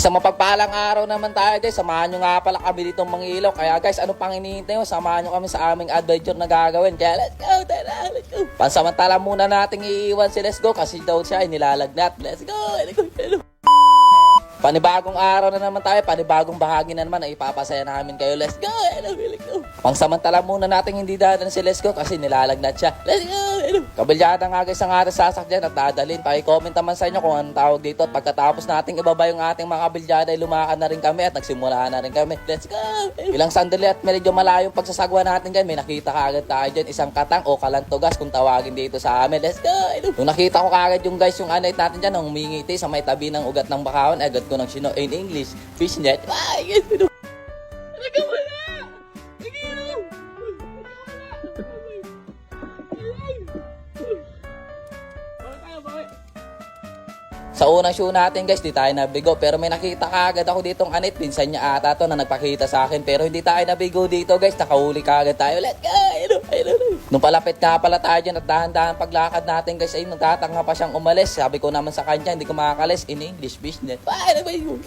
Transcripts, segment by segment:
Isang mapagpalang araw naman tayo guys. Samahan nyo nga pala kami dito mga ilaw. Kaya guys, ano pang hinihintay mo? Samahan nyo kami sa aming adventure na gagawin. Kaya let's go, tara, let's go. Pansamantala muna nating iiwan si Let's Go kasi daw siya ay nilalagnat. Let's go, let's go, let's go. Panibagong araw na naman tayo, panibagong bahagi na naman na ipapasaya namin kayo. Let's go! Hello, let's go! Pangsamantala muna natin hindi dadan si Let's Go kasi nilalagnat siya. Let's go! Hello! Kabilyada nga guys ang ating sasakyan at dadalhin. Paki-comment naman sa inyo kung anong tawag dito at pagkatapos nating ibaba yung ating mga kabilyada ay lumakad na rin kami at nagsimula na rin kami. Let's go! Hello! Ilang sandali at medyo malayong pagsasagwa natin dyan. May nakita ka agad tayo dyan. Isang katang o kalantugas kung tawagin dito sa amin. Let's go! Hello! Nung nakita ko kaagad yung guys yung anit natin dyan, nung humingiti sa may tabi ng ugat ng bakawan, agad ko nang sino in English, fishnet. Ay, yes, ano? Talaga wala! Ikaw! Sa unang show natin guys, di tayo nabigo. Pero may nakita kaagad ako ditong anit. Pinsan niya ata to na nagpakita sa akin. Pero hindi tayo nabigo dito guys. Nakahuli kaagad tayo. Let's go! Ayun, ayun, ayun. Nung palapit nga pala tayo dyan at dahan-dahan paglakad natin guys ay nagtatanga pa siyang umalis. Sabi ko naman sa kanya, hindi ko makakalis in English business. Paano ba yun?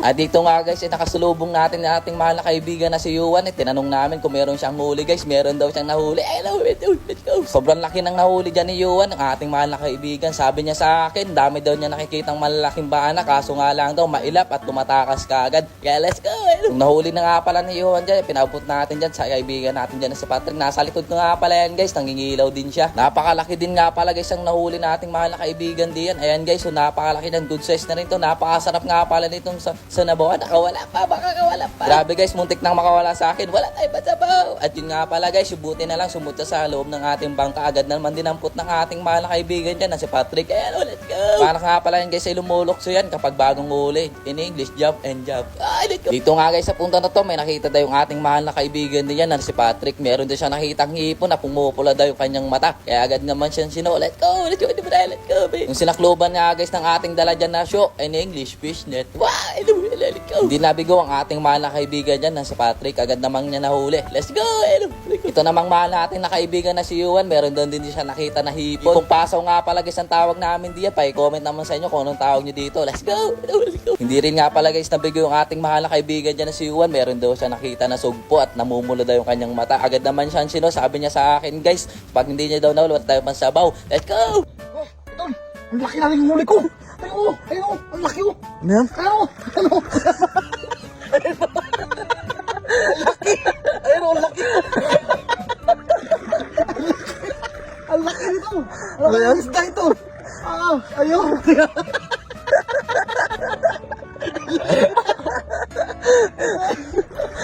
At dito nga guys, ay nakasulubong natin ng ating mahal na kaibigan na si Yuan. Eh, tinanong namin kung meron siyang huli guys. Meron daw siyang nahuli. Ayun, ayun, let's go. Sobrang laki ng nahuli dyan ni Yuan, ang ating mahal na kaibigan. Sabi niya sa akin, dami daw niya nakikitang malalaking bana. Kaso nga lang daw, mailap at tumatakas ka agad. Kaya let's go. Nung nahuli na nga pala ni Yuan dyan, pinabot natin dyan sa kaibigan natin dyan na si Patrick. Nasa likod ko nga pala yan guys, nangingilaw din siya. Napakalaki din nga pala guys ang nahuli nating mahal na diyan. Ayan guys, so napakalaki ng good size na rin to. Napakasarap nga pala nitong sa, sa nabawan. Nakawala pa, baka kawala pa. Grabe guys, muntik nang makawala sa akin. Wala tayo ba sabaw? At yun nga pala guys, yung buti na lang sumunta sa loob ng ating bangka. Agad naman dinampot ng ating mahal na kaibigan na si Patrick. Ayan, oh, let's go. Para nga pala yan guys ay lumulokso yan kapag bagong huli. In English, jump and jump. Ay, let's go. Dito nga guys sa punta na to, may nakita daw yung ating mahal na kaibigan din na si Patrick. Meron din siya nakitang hipon na pumupula daw yung kanyang mata. Kaya agad naman siya sino, let's go, let's go, let's go, babe. Yung sinakluban nga guys ng ating dala dyan na show, in English, fishnet. Wow, let's go. Hindi nabigo ang ating mahal na kaibigan dyan na si Patrick. Agad namang niya nahuli. Let's go, go. Ito namang mahal natin na kaibigan na si Yuan. Meron doon din siya nakita na hipon. Kung pasaw nga pala guys ang tawag namin diyan, pa-comment naman sa inyo kung anong tawag nyo dito. Let's go, let's go. Hindi rin nga pala guys nabigo yung ating mahal na kaibigan dyan na si Yuan. Meron daw siya nakita na sugpo at namumulo daw yung kanyang mata. Agad naman siya sino, sabi niya sa akin guys, pag hindi niya daw nahuli, wala tayo pang sabaw. Let's go! Oh, Idol! Ang laki na rin yung huli ko! Ayun oh! Ayun oh! Ang laki oh! Ano yan? Ano? Ano? Ayun, ang laki. Ang laki nito! Ano yan? Ang isda ito! Ah! Ayun!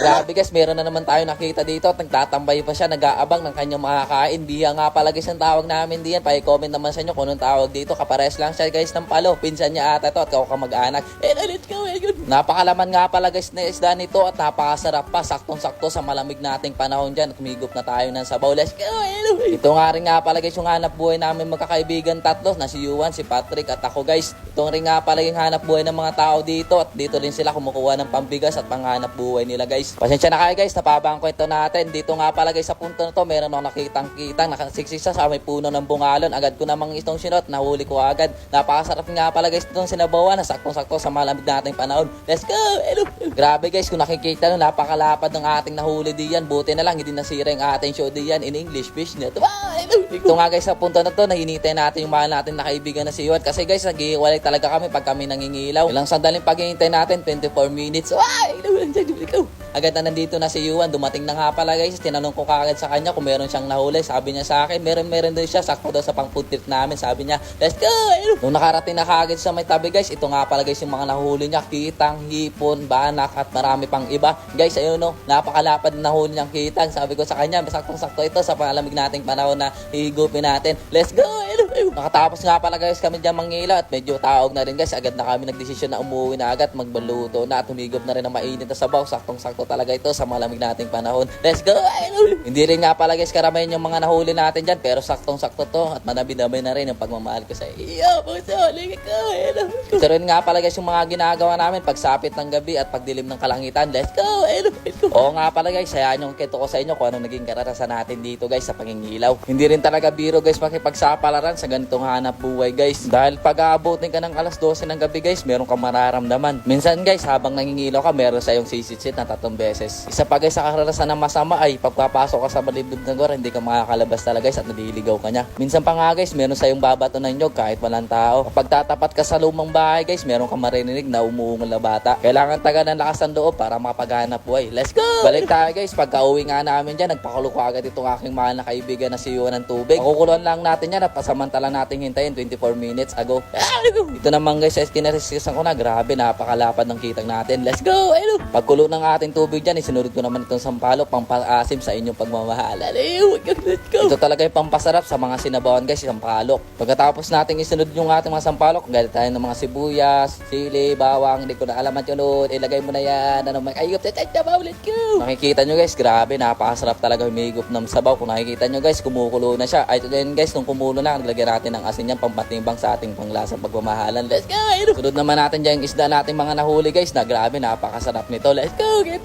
Grabe guys, meron na naman tayo nakita dito at nagtatambay pa siya, nag-aabang ng kanyang makakain. Biya nga pala guys ang tawag namin diyan. Pa-comment naman sa inyo kung anong tawag dito. Kapares lang siya guys ng palo. Pinsan niya ata to at ako kamag-anak. Eh, let's go, eh, good. Napakalaman nga pala guys na isda nito at napakasarap pa. Saktong-sakto sa malamig nating panahon dyan. At humigop na tayo ng sabaw. Let's go, eh, Ito nga rin nga pala guys yung hanap buhay namin magkakaibigan tatlo na si Yuan, si Patrick at ako guys. Ito rin nga pala yung hanap buhay ng mga tao dito at dito rin sila kumukuha ng pambigas at panghanap buhay nila guys. Pasensya na kayo guys, napabang kwento natin. Dito nga pala guys sa punto na to, meron ako nakitang kitang nakasiksisa sa may puno ng bungalon. Agad ko namang itong sinot, nahuli ko agad. Napakasarap nga pala guys itong sinabawan na saktong-sakto sa malamig nating panahon. Let's go! Hello! Grabe guys, kung nakikita nyo, napakalapad ng ating nahuli diyan. Buti na lang, hindi nasira yung ating show diyan in English. Wow! Hello! Ito nga guys sa punto na to, nahinintay natin yung mahal natin na kaibigan na si Yuan. Kasi guys, nag-iwalay talaga kami pag kami nangingilaw. Ilang sandaling paghihintay natin, 24 minutes. Wow! Agad na nandito na si Yuan. Dumating na nga pala guys. Tinanong ko kagad sa kanya kung meron siyang nahuli. Sabi niya sa akin, meron meron din siya. Sakto daw sa pang food trip namin. Sabi niya, let's go! Nung nakarating na kagad sa may tabi guys, ito nga pala guys yung mga nahuli niya. Kitang, hipon, banak at marami pang iba. Guys, ayun no, napakalapad na nahuli niyang kitang. Sabi ko sa kanya, saktong-sakto ito sa palamig nating panahon na higupin natin. Let's go! Nakatapos nga pala guys kami dyan mangila at medyo taog na rin guys. Agad na kami nagdesisyon na umuwi na agad, magbaluto na at humigop na rin ng mainit na sabaw. Saktong-sakto talaga ito sa malamig nating panahon. Let's go! Hindi rin nga pala guys karamihan yung mga nahuli natin dyan pero saktong-sakto to at manabi-nabi na rin yung pagmamahal ko sa iyo. Puso, liga ko. Ito rin nga pala guys yung mga ginagawa namin pagsapit ng gabi at pagdilim ng kalangitan. Let's go! Oo nga pala guys, hayaan yung kito ko sa inyo kung anong naging karanasan natin dito guys sa pangingilaw. Hindi rin talaga biro guys makipagsapalaran sa ganitong hanap buhay guys. Dahil pag aabutin ka ng alas 12 ng gabi guys, meron kang mararamdaman. Minsan guys, habang nangingilaw ka, meron sa iyong sisitsit na tatlong beses. Isa pa guys sa karanasan ng masama ay pagpapasok ka sa balibdib ng gora, hindi ka makakalabas talaga guys at naliligaw ka niya. Minsan pa nga guys, meron sa iyong babato ng nyog kahit walang tao. Kapag tatapat ka sa lumang bahay guys, meron kang maririnig na umuungol na bata. Kailangan taga ng lakas ng loob para makapaghanap buhay. Let's go! Balik tayo guys, pagka uwi nga namin dyan, nagpakulo ko agad itong aking mahal na kaibigan na si Yuan ng tubig. Makukulon lang natin yan at pasamantala natin hintayin 24 minutes ago. Ito naman guys, sa kinaresisan ko na, grabe, napakalapad ng kitang natin. Let's go! Ayun! Pagkulo ng ating tubig dyan, isinurod ko naman itong sampalok, pampaasim sa inyong pagmamahal. Let's go! Ito talaga yung pampasarap sa mga sinabawan guys, sampalok. Pagkatapos nating isunod yung ating mga sampalok, galit tayo ng mga sibuyas, sili, bawang, hindi ko na alam at yun ulit. Ilagay mo na yan. Ano, may ayup, na ba? Let's go! Makikita nyo guys, grabe, napakasarap talaga humigop ng sabaw. Kung nakikita nyo guys, kumukulo na siya. Ay, din guys, nung kumulo na, naglagyan natin ng asin yan, pampatimbang sa ating panglasang pagmamahalan. Let's go! Ayun. Sunod naman natin dyan yung isda natin mga nahuli guys, na grabe, napakasarap nito. Let's go! Get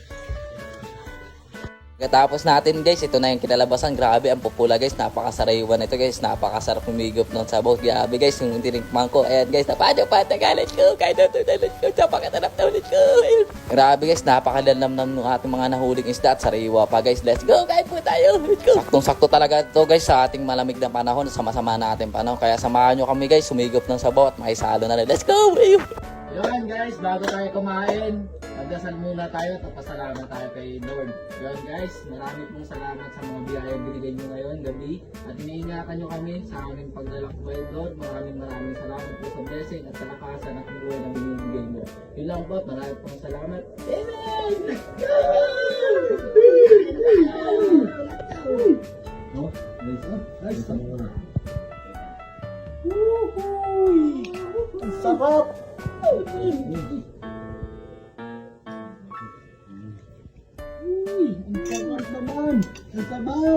Pagkatapos natin guys, ito na yung kinalabasan. Grabe, ang pupula guys. Napakasaraywan ito guys. Napakasarap humigop ng sabaw. Grabe guys, yung tininkman ko. Ayan guys, napadyo pa. Tagalit ko. Kahit na ito, let's go. Napakasarap na ulit ko. Ayun. Grabe guys, napakalalam ng ating mga nahuling isda at sariwa pa guys. Let's go, kahit po tayo. Let's go. Saktong-sakto talaga ito guys sa ating malamig na panahon. Sa masama natin panahon. Kaya samahan nyo kami guys, humigop ng sabaw at makisalo na rin. Let's go. Ayun. Yun guys, bago tayo kumain, magdasal muna tayo at pasalamat tayo kay Lord. Yun guys, marami pong salamat sa mga biyayang binigay nyo ngayon, gabi. At iniingatan nyo kami sa aming paglalakbay, Lord. Maraming maraming salamat po sa blessing at sa lakasan at buhay na binibigay mo. Yun lang po, at marami pong salamat. Amen!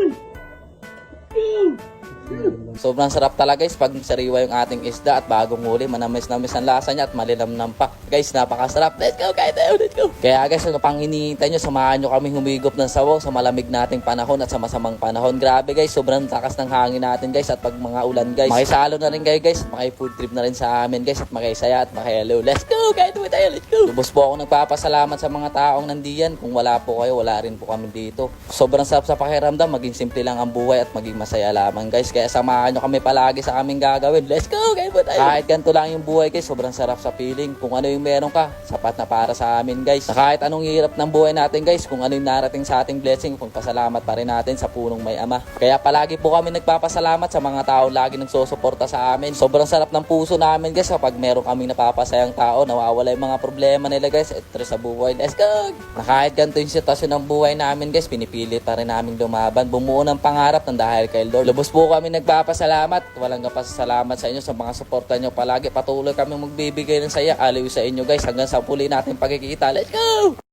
pangit. Ang kubig pa rin. Uy. Sobrang sarap talaga guys pag sariwa yung ating isda at bagong huli. Manamis-namis ang lasa niya at malilamnam pa. Guys, napakasarap. Let's go, tayo. Let's go. Kaya guys, ano pang hinihintay nyo, samahan nyo kami humigop ng sawaw sa malamig nating panahon at sa masamang panahon. Grabe guys, sobrang takas ng hangin natin guys at pag mga ulan guys. Makisalo na rin kayo guys at maki-food trip na rin sa amin guys at makisaya at makihalo. Let's go, kahit tayo. Let's go. Lubos po ako nagpapasalamat sa mga taong nandiyan. Kung wala po kayo, wala rin po kami dito. Sobrang sarap sa pakiramdam, maging simple lang ang buhay at maging masaya lamang guys. Kaya samahan nyo kami palagi sa aming gagawin. Let's go, po tayo. Kahit ganito lang yung buhay guys, sobrang sarap sa feeling. Kung ano yung meron ka, sapat na para sa amin guys. Na kahit anong hirap ng buhay natin guys, kung ano yung narating sa ating blessing, kung pasalamat pa rin natin sa punong may ama. Kaya palagi po kami nagpapasalamat sa mga tao lagi nagsusuporta sa amin. Sobrang sarap ng puso namin guys kapag meron kaming napapasayang tao, nawawala yung mga problema nila guys. Ito sa buhay. Let's go! Na kahit ganito yung sitwasyon ng buhay namin guys, pinipilit pa rin namin lumaban. Bumuo ng pangarap ng dahil kay Lord. Lubos po kami nagpapasalamat. Walang kapasalamat sa inyo sa mga suporta nyo palagi. Patuloy kami magbibigay ng saya. Aliw sa inyo guys hanggang sa puli natin pagkikita. Let's go!